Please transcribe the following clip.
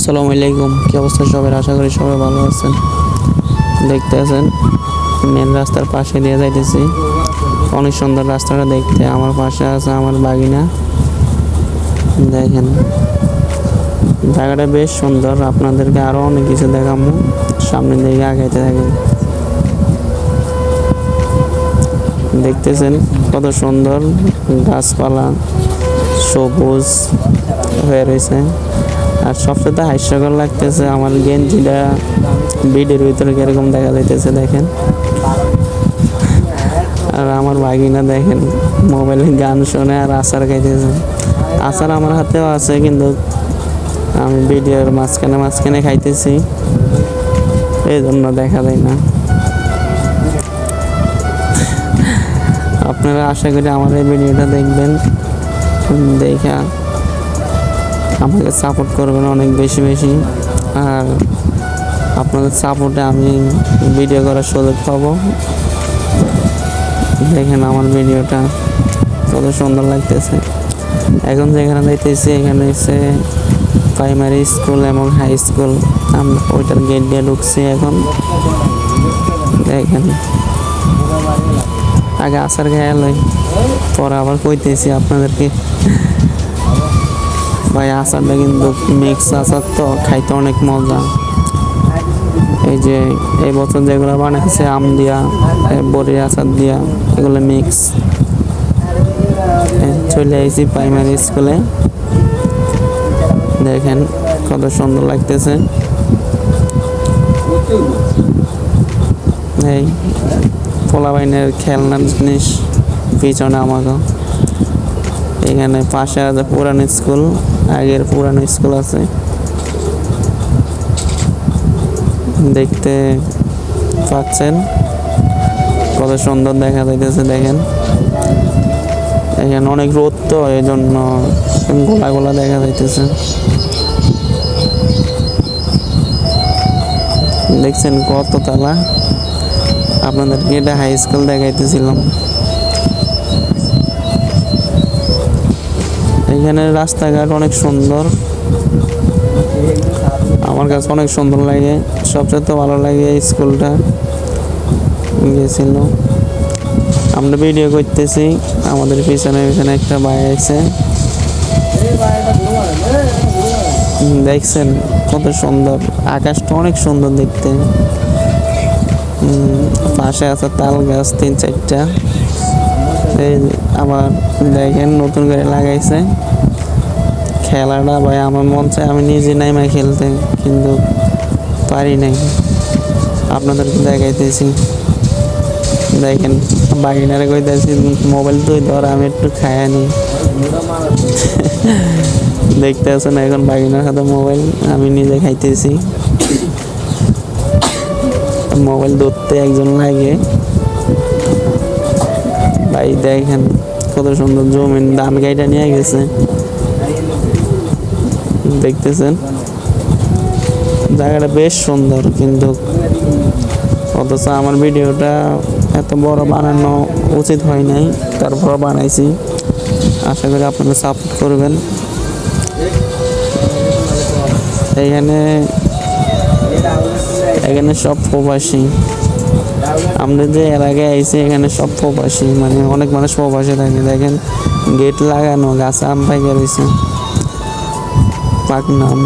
আসসালামু আলাইকুম। কি অবস্থা সবাই? আশা করি সবাই ভালো আছেন। দেখতে আছেন মেন রাস্তার পাশে দিয়ে যাইতেছি। অনেক সুন্দর রাস্তাটা দেখতে। আমার পাশে আছে আমার বাগিনা। দেখেন। জায়গাটা বেশ সুন্দর। আপনাদেরকে আরও অনেক কিছু দেখাবো। সামনের দিকে আগাইতে থাকেন দেখতেছেন কত সুন্দর গাছপালা সবুজ হয়ে রয়েছে। আর সবচেয়ে হাস্যকর লাগতেছে আমার গেঞ্জিটা বিডের ভিতরে কীরকম দেখা যাইতেছে দেখেন। আর আমার বাগিনা দেখেন মোবাইলে গান শুনে আর আচার খাইতেছে। আচার আমার হাতেও আছে কিন্তু আমি ভিডিওর মাঝখানে মাঝখানে খাইতেছি। এই জন্য দেখা যায় না। আপনারা আশা করি আমার এই ভিডিওটা দেখবেন। দেখা আমাকে সাপোর্ট করবেন অনেক বেশি বেশি। আর আপনাদের সাপোর্টে আমি ভিডিও করার সুযোগ পাবো। দেখেন আমার ভিডিওটা কত সুন্দর লাগতেছে। এখন যেখানে দেখতেছি এখানে হচ্ছে প্রাইমারি স্কুল এবং হাই স্কুল আমরা ওইটার গেট দিয়ে ঢুকছি এখন। দেখেন। আগে আসার গায়ে লই, পরে আবার কইতেছি আপনাদেরকে। ভাই, আচারটা কিন্তু মিক্স আচার তো খাইতে অনেক মজা। এই যে এই বছর যেগুলো বানাইছে, আম দিয়া বড়ি আচার দিয়া, এগুলো মিক্স চলে আইছি প্রাইমারি স্কুলে দেখেন কত সুন্দর লাগতেছে। এই পোলা বাইনের খেলনার জিনিস, পিছনে আমাকে এখানে পাশে আছে পুরানো স্কুল, আগের পুরানো স্কুল আছে। দেখতে পাচ্ছেন, কত সুন্দর দেখা যাইতেছে, দেখেন। এখানে অনেক রোদ তো এই জন্য গোলা গোলা দেখা যাইতেছে। দেখছেন কত তালা? আপনাদেরকে এটা হাই স্কুল দেখাইতেছিলাম। এখানে রাস্তাঘাট অনেক সুন্দর। আমার কাছে অনেক সুন্দর লাগে। সবচেয়ে ভালো লাগে এই স্কুলটা। গেছিল আমরা ভিডিও করতেছি। আমাদের পিছনে পিছনে একটা ভাই আছে। দেখছেন কত সুন্দর। আকাশটা অনেক সুন্দর দেখতে। পাশে আছে তাল গাছ, তিন চারটা। এই আবার দেখেন নতুন করে লাগাইছে। খেলাটা ভাই আমার মন চায় আমি নিজে নাইমা খেলতে, কিন্তু পারি নাই। আপনাদেরকে দেখাইতেছি। দেখেন বাগিনারে কইতেছি, মোবাইল তুই ধর, আমি একটু খায় নি। দেখতে আছেন এখন বাগিনার হাতে মোবাইল, আমি নিজে খাইতেছি। মোবাইল ধরতে একজন লাগে। ভাই, দেখেন কত সুন্দর জমিন, ধান গাইটা নিয়ে গেছে। দেখতেছেন? জায়গাটা বেশ সুন্দর, কিন্তু অথচ আমার ভিডিওটা এত বড় বানানো উচিত হয় নাই তারপর বানাইছি। আশা করি আপনারা সাপোর্ট করবেন। এখানে এখানে সব প্রবাসী। আমরা যে এলাকায় আইছি, এখানে সব প্রবাসী মানে অনেক মানুষ প্রবাসী থাকে। দেখেন, গেট লাগানো, গাছ আম পাইকে রয়েছে পাকনাম